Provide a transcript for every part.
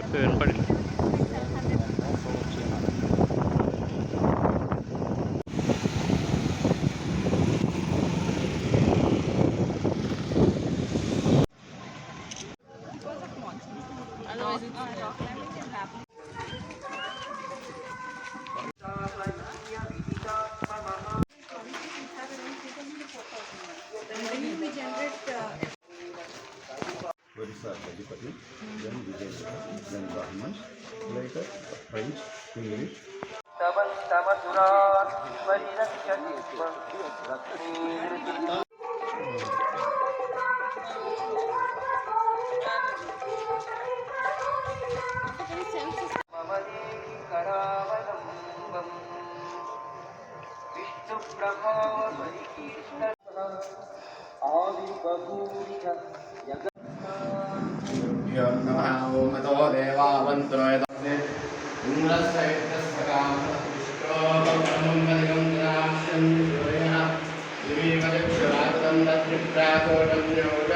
చెప్పి వినపడింది Hindi, then Vijay, then Brahmins, later French, English. विष्णुप्रभावपरिकीर्तन आदिबहूनि अतो देवावन्तो यदस्ते इन्द्रस्य यज्ञस्य कामपुष्टोपमङ्गलिकं ग्राह्यं सूर्यः दिवीमदिक्षुरातदं दत्रिप्राकोटं योज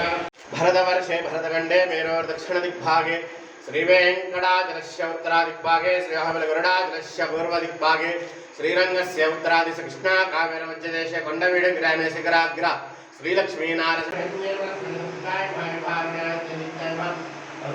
भरतवर्षे भरतखण्डे मेरोर्दक्षिणदिग्भागे श्रीवेङ्कटाचलस्य उत्तरादिग्भागे श्रीहबलगरुडाचलस्य पूर्वदिग्भागे श्रीरङ्गस्य उत्तरादिश कृष्णा कावेरमध्यदेशे कोण्डवीडग्रामे शिखराग्र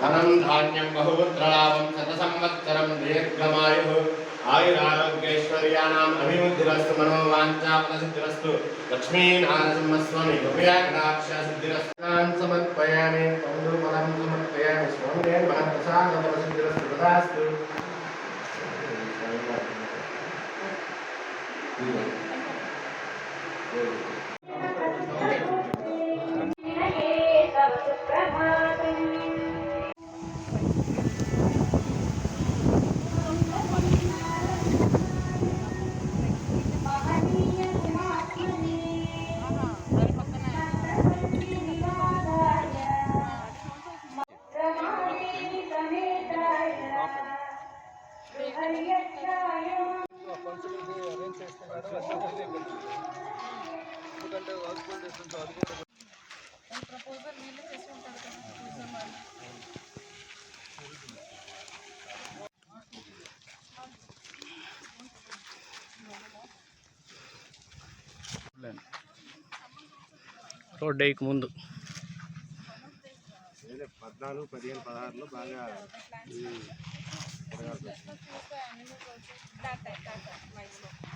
ధనం ధాన్యం బహుపుత్రలాభం శత సంవత్సరం దీర్ఘమాయు ఆయురారోగ్యైశ్వర్యాణం అభివృద్ధిరస్తు మనోవాంఛాపనసిద్ధిరస్తు లక్ష్మీనారసింహస్వామి కృపయాకటాక్షసిద్ధిరస్తాన్ సమర్పయామి పండుమలం సమర్పయామి స్వామి మనం ప్రసాదమసిద్ధిరస్తు తదాస్తు రోడ్ డేకి ముందు. పద్నాలుగు పదిహేను పదహారులో బాగా that time,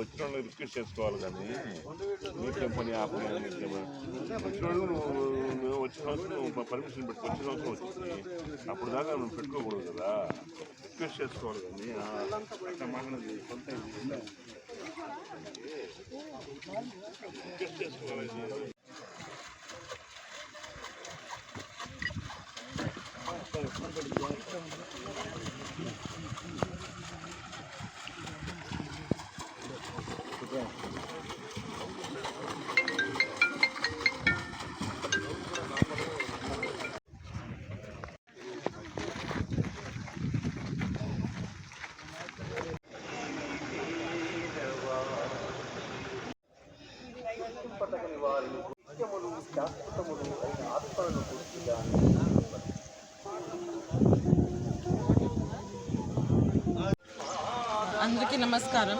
వచ్చిన వాళ్ళకి రిక్వెస్ట్ చేసుకోవాలి కానీ నీకే పని ఆపని వచ్చిన వాళ్ళు నువ్వు వచ్చిన సంవత్సరం నువ్వు పర్మిషన్ పెట్టుకు వచ్చిన సంవత్సరం వచ్చింది అప్పుడు దాకా నువ్వు పెట్టుకోకూడదు కదా. రిక్వెస్ట్ చేసుకోవాలి కానీ అట్లా మాట్లాడదు కొంత రిక్వెస్ట్ చేసుకోవాలి అందరికీ నమస్కారం.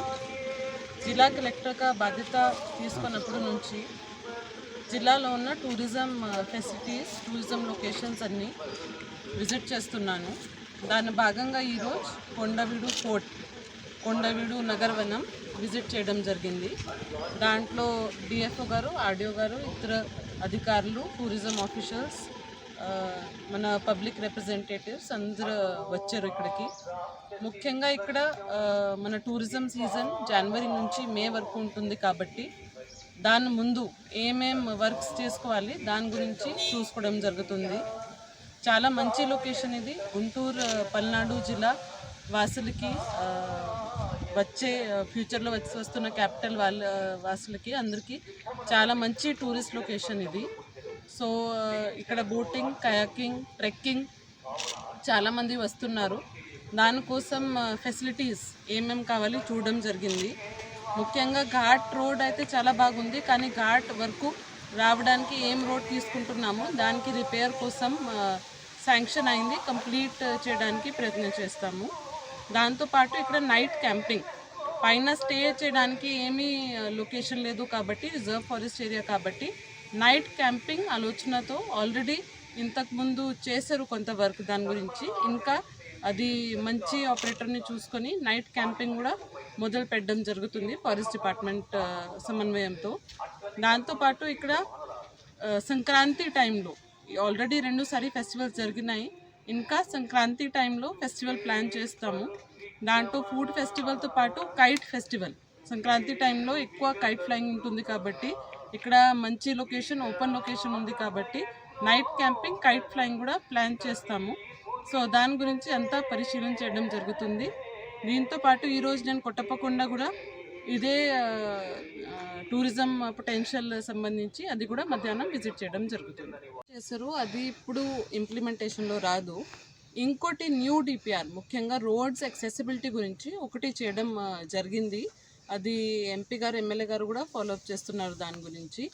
జిల్లా కలెక్టర్గా బాధ్యత తీసుకున్నప్పటి నుంచి జిల్లాలో ఉన్న టూరిజం ఫెసిలిటీస్ టూరిజం లొకేషన్స్ అన్నీ విజిట్ చేస్తున్నాను. దాని భాగంగా ఈరోజు కొండవీడు ఫోర్ట్ కొండవీడు నగరవనం విజిట్ చేయడం జరిగింది. దాంట్లో డిఎఫ్ఓ గారు ఆర్డిఓ గారు ఇతర అధికారులు టూరిజం ఆఫీషర్స్ మన పబ్లిక్ రిప్రజెంటేటివ్స్ అందరూ వచ్చారు ఇక్కడికి. ముఖ్యంగా ఇక్కడ మన టూరిజం సీజన్ జనవరి నుంచి మే వరకు ఉంటుంది కాబట్టి దాని ముందు ఏమేం వర్క్స్ చేసుకోవాలి దాని గురించి చూసుకోవడం జరుగుతుంది. చాలా మంచి లొకేషన్ ఇది. గుంటూరు పల్నాడు జిల్లా వాసులకి వచ్చే ఫ్యూచర్లో వచ్చి వస్తున్న క్యాపిటల్ వాళ్ళ వాసులకి అందరికీ చాలా మంచి టూరిస్ట్ లొకేషన్ ఇది. సో ఇక్కడ బోటింగ్ కయాకింగ్ ట్రెక్కింగ్ చాలామంది వస్తున్నారు. దానికోసం ఫెసిలిటీస్ ఏమేమి కావాలి చూడడం జరిగింది. ముఖ్యంగా ఘాట్ రోడ్ అయితే చాలా బాగుంది కానీ ఘాట్ వరకు రావడానికి ఏం రోడ్ తీసుకుంటున్నామో దానికి రిపేర్ కోసం శాంక్షన్ అయింది. కంప్లీట్ చేయడానికి ప్రయత్నం చేస్తాము. దాంతోపాటు ఇక్కడ నైట్ క్యాంపింగ్. పైన స్టే చేయడానికి ఏమీ లొకేషన్ లేదు కాబట్టి రిజర్వ్ ఫారెస్ట్ ఏరియా కాబట్టి నైట్ క్యాంపింగ్ ఆలోచనతో ఆల్రెడీ ఇంతకుముందు చేశారు కొంత వర్క్ దాని గురించి. ఇంకా అది మంచి ఆపరేటర్ని చూసుకొని నైట్ క్యాంపింగ్ కూడా మొదలు పెట్టడం జరుగుతుంది ఫారెస్ట్ డిపార్ట్మెంట్ సమన్వయంతో. దాంతోపాటు ఇక్కడ సంక్రాంతి టైంలో ఆల్రెడీ రెండుసారి ఫెస్టివల్స్ జరిగినాయి. ఇంకా సంక్రాంతి టైంలో ఫెస్టివల్ ప్లాన్ చేస్తాము. దాంట్లో ఫుడ్ ఫెస్టివల్తో పాటు కైట్ ఫెస్టివల్. సంక్రాంతి టైంలో ఎక్కువ కైట్ ఫ్లయింగ్ ఉంటుంది కాబట్టి ఇక్కడ మంచి లొకేషన్ ఓపెన్ లొకేషన్ ఉంది కాబట్టి నైట్ క్యాంపింగ్ కైట్ ఫ్లయింగ్ కూడా ప్లాన్ చేస్తాము. సో దాని గురించి అంతా పరిశీలన చేయడం జరుగుతుంది. దీంతో పాటు ఈరోజు నేను కొట్టపకుండా కూడా ఇదే టూరిజం పొటెన్షియల్ సంబంధించి అది కూడా మధ్యాహ్నం విజిట్ చేయడం జరుగుతుంది. చేశారు. అది ఇప్పుడు ఇంప్లిమెంటేషన్లో రాదు. ఇంకోటి న్యూ డిపిఆర్ ముఖ్యంగా రోడ్స్ యాక్సెసిబిలిటీ గురించి ఒకటి చేయడం జరిగింది. అది ఎంపీ గారు ఎమ్మెల్యే గారు కూడా ఫాలో అప్ చేస్తున్నారు దాని గురించి.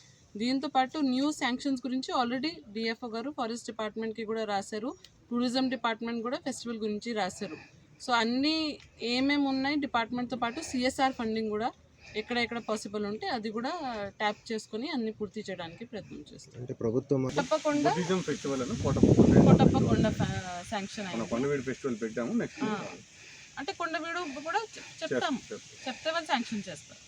దీంతో పాటు న్యూ శాంక్షన్స్ గురించి ఆల్రెడీ డిఎఫ్ఓ గారు ఫారెస్ట్ డిపార్ట్మెంట్కి కూడా రాశారు. టూరిజం డిపార్ట్మెంట్ కూడా ఫెస్టివల్ గురించి రాశారు. సో అన్నీ ఏమేమి ఉన్నాయి డిపార్ట్మెంట్తో పాటు సిఎస్ఆర్ ఫండింగ్ కూడా ఎక్కడ ఎక్కడ పాసిబుల్ ఉంటే అది కూడా ట్యాప్ చేసుకొని అన్ని పూర్తి చేయడానికి ప్రయత్నం చేస్తాం. అంటే ప్రభుత్వం తప్పకుండా ఫెస్టివల్ కోటప్పకొండ శాంక్షన్ ఫెస్టివల్ పెట్టాము నెక్స్ట్. అంటే కొండవీడు కూడా చెప్- చెప్తాం చెప్తే వాళ్ళు శాంక్షన్ చేస్తారు.